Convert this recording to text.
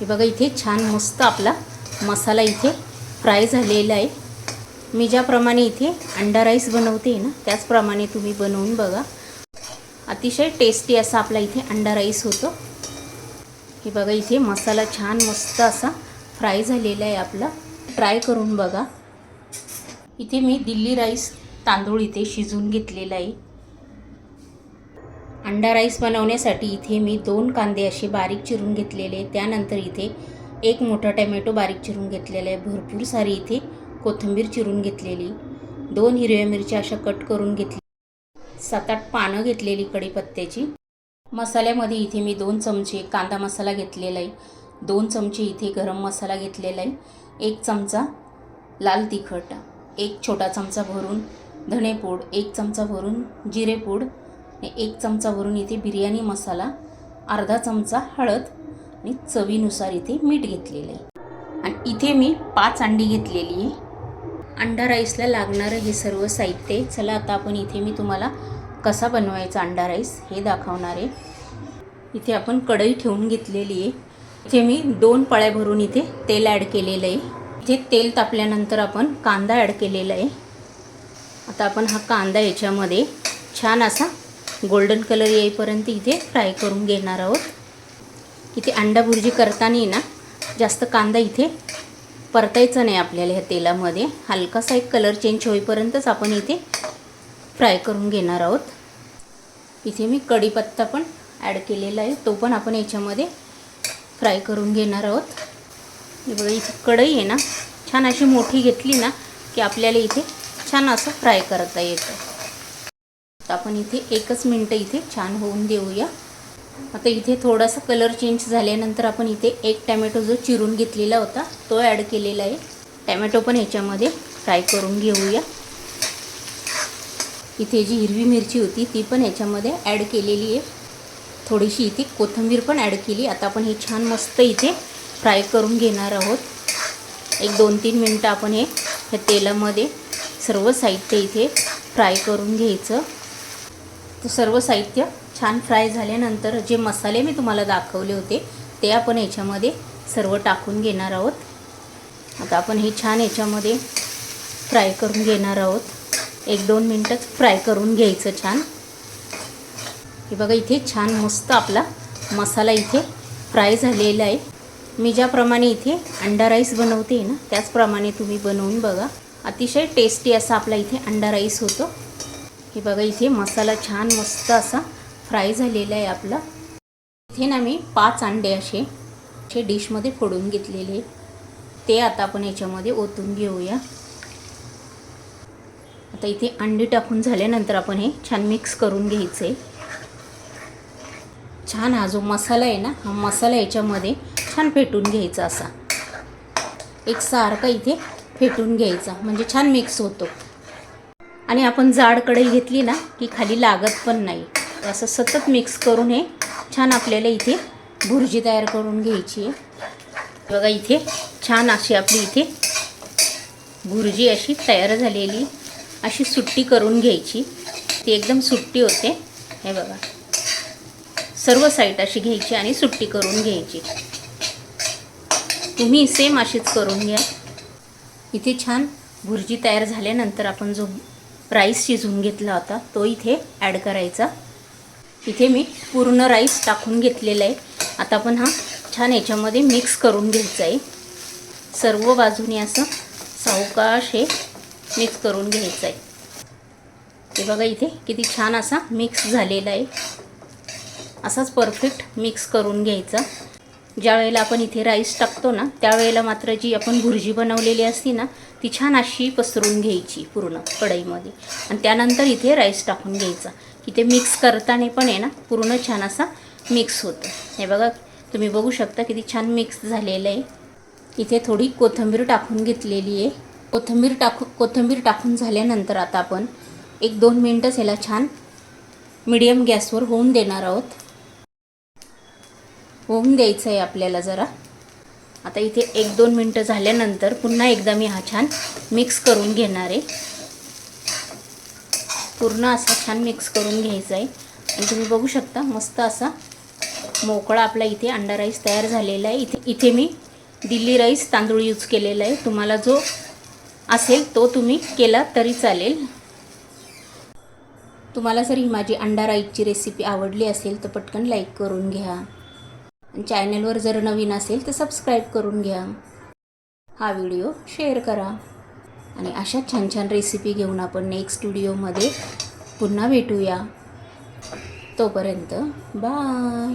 हे बघा इथे छान मस्त आपला मसाला इथे फ्राय झालेला आहे. मी ज्याप्रमाणे इथे अंडा राईस बनवते ना त्याचप्रमाणे तुम्ही बनवून बघा. अतिशय टेस्टी असा आपला इथे अंडा राईस होतो. हे बघा इथे मसाला छान मस्त असा फ्राय झालेला आहे आपला. ट्राय करून बघा. इथे मी दिल्ली राईस तांदूळ इथे शिजून घेतलेला आहे. अंडा राईस बनवण्यासाठी इथे मी दोन कांदे असे बारीक चिरून घेतलेले त्यानंतर इथे एक मोठा टमॅटो बारीक चिरून घेतलेला आहे. भरपूर सारी इथे कोथिंबीर चिरून घेतलेली. दोन हिरव्या मिरच्या अशा कट करून घेतली सात आठ पानं घेतलेली कढीपत्त्याची. मसाल्यामध्ये इथे मी दोन चमचे कांदा मसाला घेतलेला आहे. दोन चमचे इथे गरम मसाला घेतलेला आहे. एक चमचा लाल तिखट एक छोटा चमचा भरून धणेपूड एक चमचा भरून जिरेपूड एक चमचा भरून इथे बिर्याणी मसाला अर्धा चमचा हळद आणि चवीनुसार इथे मीठ घेतलेलं आहे. आणि इथे मी पाच अंडी घेतलेली आहे. अंडा राईसला लागणारं हे सर्व साहित्य आहे. चला आता आपण इथे मी तुम्हाला कसा बनवायचा अंडा राईस हे दाखवणार आहे. इथे आपण कढई ठेवून घेतलेली आहे. इथे मी दोन पळ्या भरून इथे तेल ॲड केलेलं आहे. इथे तेल तापल्यानंतर आपण कांदा ॲड केलेला आहे. आता आपण हा कांदा याच्यामध्ये छान असा गोल्डन कलर येईपर्यंत इथे फ्राय करून घेणार आहोत. इथे अंडा भुर्जी करताना ना जास्त कांदा इथे परतायचा नाही आपल्याला ह्या तेलामध्ये. हलकासा एक कलर चेंज होईपर्यंतच आपण इथे फ्राय करून घेणार आहोत. इथे मी कढीपत्ता पण ॲड केलेला आहे तो पण आपण याच्यामध्ये फ्राय करून घेणार आहोत. बघा इथे कढई आहे ना छान अशी मोठी घेतली ना की आपल्याला इथे छान असं फ्राय करता येतं. तर आपण इथे एकच मिनटं इथे छान होऊन देऊया. आता इथे थोडासा कलर चेंज झाल्यानंतर आपण इथे एक टॅमॅटो जो चिरून घेतलेला होता तो ॲड केलेला आहे. टॅमॅटो पण ह्याच्यामध्ये फ्राय करून घेऊया. इथे जी हिरवी मिरची होती ती पण ह्याच्यामध्ये ॲड केलेली आहे. थोडीशी इथे कोथिंबीर पण ॲड केली. आता आपण हे छान मस्त इथे फ्राय करून घेणार आहोत. एक दोन तीन मिनटं आपण हे ह्या तेलामध्ये सर्व साहित्य इथे फ्राय करून घ्यायचं. तर सर्व साहित्य छान फ्राय झाल्यानंतर जे मसाले मी तुम्हाला दाखवले होते ते आपण याच्यामध्ये सर्व टाकून घेणार आहोत. आता आपण हे छान याच्यामध्ये फ्राय करून घेणार आहोत. एक दोन मिनटंच फ्राय करून घ्यायचं छान. हे बघा इथे छान मस्त आपला मसाला इथे फ्राय झालेला आहे. मी ज्याप्रमाणे इथे अंडा राईस बनवते ना त्याचप्रमाणे तुम्ही बनवून बघा. अतिशय टेस्टी असा आपला इथे अंडा राईस होतो. हे बघा इथे मसाला छान मस्त असा फ्राय झालेला आहे आपला. इथे ना मी पाच अंडे असे असे डिशमध्ये फोडून घेतलेले ते आता आपण याच्यामध्ये ओतून घेऊया. आता इथे अंडी टाकून झाल्यानंतर आपण हे छान मिक्स करून घ्यायचं. आहे छान हा जो मसाला आहे ना हा मसाला याच्यामध्ये छान फेटून घ्यायचा असा. एक सारखा इथे फेटून घ्यायचा म्हणजे छान मिक्स होतो. आणि आपण जाड कढई घेतली ना की खाली लागत पण नाही. असं सतत मिक्स करून हे छान आपल्याला इथे भुर्जी तयार करून घ्यायची आहे. बघा इथे छान अशी आपली इथे भुर्जी अशी तयार झालेली अशी सुट्टी करून घ्यायची. ती एकदम सुट्टी होते. हे बघा. सर्व साईड अशी घ्यायची आणि सुट्टी करून घ्यायची. तुम्ही सेम अशीच करून घ्या. इथे छान भुर्जी तयार झाल्यानंतर आपण जो राईस शिजवून घेतला होता. तो इथे ॲड करायचा. इथे मी पूर्ण राईस टाकून घेतलेला आहे. आता आपण हा छान याच्यामध्ये मिक्स करून घ्यायचा आहे. सर्व बाजूने असं सावकाश हे मिक्स करून घ्यायचं आहे. हे बघा इथे किती छान असा मिक्स झालेला आहे. असाच परफेक्ट मिक्स करून घ्यायचा. ज्या वेळेला आपण इथे राईस टाकतो ना त्यावेळेला मात्र जी आपण भुर्जी बनवलेली असती ना ती छान अशी पसरून घ्यायची पूर्ण कढईमध्ये. आणि त्यानंतर इथे राईस टाकून घ्यायचा. की ते मिक्स करताना पण आहे ना पूर्ण छान असा मिक्स होतं. हे बघा तुम्ही बघू शकता किती छान मिक्स झालेलं आहे. इथे थोडी कोथिंबीर टाकून घेतलेली आहे. कोथिंबीर टाकू कोथिंबीर टाकून झाल्यानंतर आता आपण एक दोन मिनटंच ह्याला छान मिडियम गॅसवर होऊन देणार आहोत. होऊन द्यायचं आहे आपल्याला जरा. आता इथे एक दोन मिनटं झाल्यानंतर पुन्हा एकदा मी हा छान मिक्स करून घेणार आहे. पूर्ण असा छान मिक्स करून घ्यायचा आहे. आणि तुम्ही बघू शकता मस्त असा मोकळा आपला इथे अंडा राईस तयार झालेला आहे. इथे इथे मी दिल्ली राईस तांदूळ यूज केलेला आहे. तुम्हाला जो असेल तो तुम्ही केला तरी चालेल. तुम्हाला जर ही माझी अंडा राईसची रेसिपी आवडली असेल तर पटकन लाईक करून घ्या. चॅनलवर जर नवीन असेल तर सबस्क्राईब करून घ्या. हा व्हिडिओ शेअर करा. आणि अशा छान छान रेसिपी घेऊन आपण नेक्स्ट व्हिडिओमध्ये पुन्हा भेटूया. तोपर्यंत बाय